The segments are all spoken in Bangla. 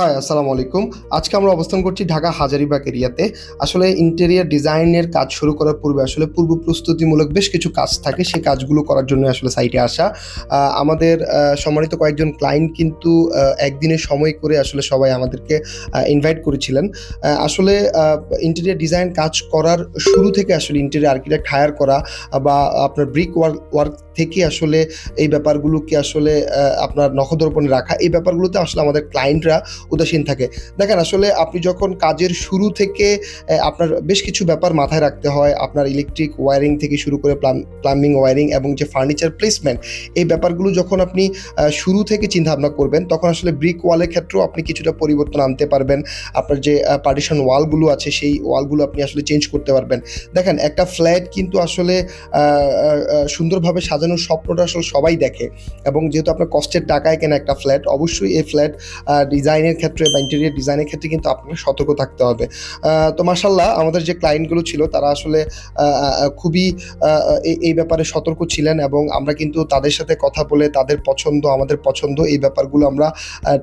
হাই আসসালামু আলাইকুম। আজকে আমরা অবস্থান করছি ঢাকা হাজারিবাগ এরিয়াতে। আসলে ইন্টেরিয়ার ডিজাইনের কাজ শুরু করার পূর্বে আসলে পূর্ব প্রস্তুতিমূলক বেশ কিছু কাজ থাকে। সেই কাজগুলো করার জন্য আসলে সাইটে আসা। আমাদের সম্মানিত কয়েকজন ক্লায়েন্ট কিন্তু একদিনের সময় করে আসলে সবাই আমাদেরকে ইনভাইট করেছিলেন। আসলে ইন্টেরিয়ার ডিজাইন কাজ করার শুরু থেকে আসলে ইন্টেরিয়ার আর্কিটেক্ট হায়ার করা বা আপনার ব্রিক ওয়ার্ক ওয়ার্ক থেকে আসলে এই ব্যাপারগুলোকে আসলে আপনার নখদর্পণে রাখা, এই ব্যাপারগুলোতে আসলে আমাদের ক্লায়েন্টরা উদাসীন থাকে। দেখেন, আসলে আপনি যখন কাজের শুরু থেকে আপনার বেশ কিছু ব্যাপার মাথায় রাখতে হয়, আপনার ইলেকট্রিক ওয়ারিং থেকে শুরু করে প্লাম্বিং ওয়ারিং এবং যে ফার্নিচার প্লেসমেন্ট এই ব্যাপারগুলো যখন আপনি শুরু থেকে চিন্তা ভাবনা করবেন, তখন আসলে ব্রিক ওয়ালের ক্ষেত্রেও আপনি কিছুটা পরিবর্তন আনতে পারবেন। আপনার যে পার্টিশন ওয়ালগুলো আছে, সেই ওয়ালগুলো আপনি আসলে চেঞ্জ করতে পারবেন। দেখেন, একটা ফ্ল্যাট কিন্তু আসলে সুন্দরভাবে সাজানোর স্বপ্নটা আসলে সবাই দেখে এবং যেহেতু আপনার কষ্টের টাকায় কেনা একটা ফ্ল্যাট অবশ্যই এই ফ্ল্যাট ডিজাইনের ক্ষেত্রে বা ইন্টেরিয়ার ডিজাইনের ক্ষেত্রে কিন্তু আপনাকে সতর্ক থাকতে হবে। তো মাসাল্লাহ আমাদের যে ক্লায়েন্টগুলো ছিল, তারা আসলে খুবই এই- ব্যাপারে সতর্ক ছিলেন এবং আমরা কিন্তু তাদের সাথে কথা বলে, তাদের পছন্দ, আমাদের পছন্দ, এই ব্যাপারগুলো আমরা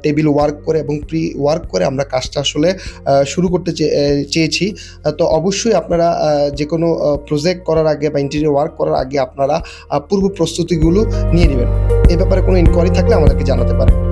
টেবিল ওয়ার্ক করে এবং প্রি ওয়ার্ক করে আমরা কাজটা আসলে শুরু করতে চেয়েছি। তো অবশ্যই আপনারা যে কোনো প্রজেক্ট করার আগে বা ইন্টেরিয়ার ওয়ার্ক করার আগে আপনারা পূর্ব প্রস্তুতিগুলো নিয়ে নেবেন। এই ব্যাপারে কোনো ইনকোয়ারি থাকলে আমাদেরকে জানাতে পারেন।